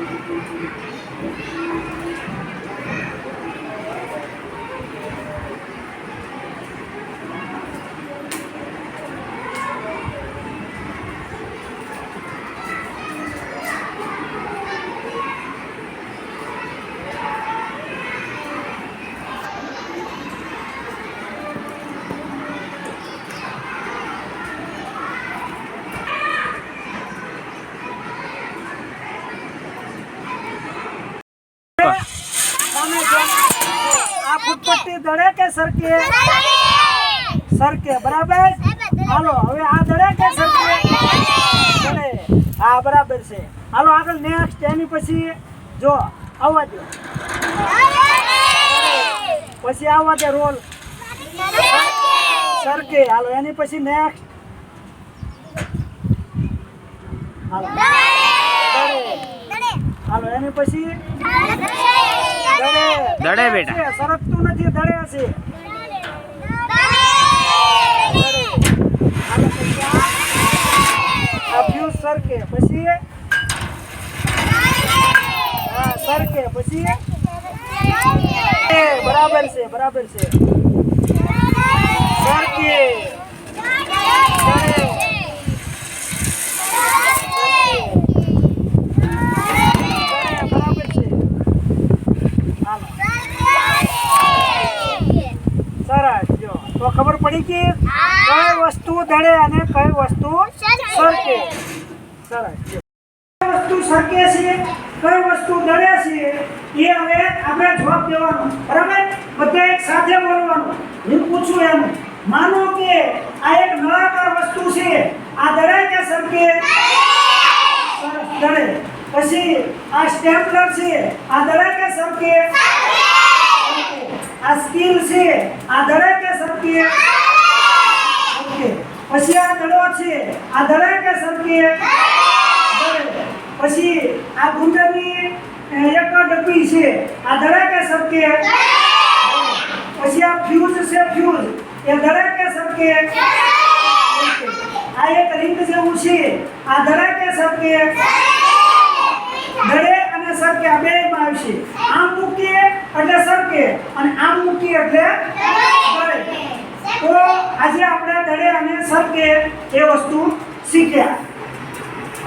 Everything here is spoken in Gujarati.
よろしくお願いします。દળે કે સરકે? સરકે બરાબર? હાલો હવે આ દળે કે સરકે? દળે હા બરાબર છે. હાલો આગળ નેક્સ્ટ એની પછી જો આવવા દો પછી આવવા દે રોલ. સરકે હાલો એની પછી નેક્સ્ટ હાલો. હાલો એની પછી? દળે દળે બેટા. સરકતું નથી દડે. આ ફ્યુઝ સરકે પછી હા સરકે પછી એ, બરાબર છે બરાબર છે. સરકે દળે દળે, બરાબર છે હાલો સરસ જો તો ખબર પડી કે કઈ વસ્તુ દળે અને કઈ વસ્તુ સરકે. સરસ વસ્તુ સરકે છે, કઈ વસ્તુ ધડે છે, એ હવે આપણે જવાબ દેવાનો. બરાબર? બધા એક સાથે બોલવાનું. હું પૂછું એમ, માનો કે આ એક નળાકાર વસ્તુ છે, આ દળે કે સરકે? સરસ પછી આ સ્ટેમ્પલર છે, આ દળે કે સરકે? આ સ્કીલ છે, આ ઓકે પછી આ દડો છે. આ દળે કે સરકે પછી આ ગુંદરની એક ડબ્બી છે. આ દળે કે સરકે પછી આ ફ્યુઝ છે ફ્યુઝ એ દળે કે સરકે આ એક રિંગ જેવું છે. આ દળે કે સરકે દળે અને સરકે આ બે માં આવશે. આમ મૂકીએ એટલે સરકે અને આમ મૂકીએ એટલે દળે તો આજે આપણે દળે અને સરકે એ વસ્તુ શીખ્યા.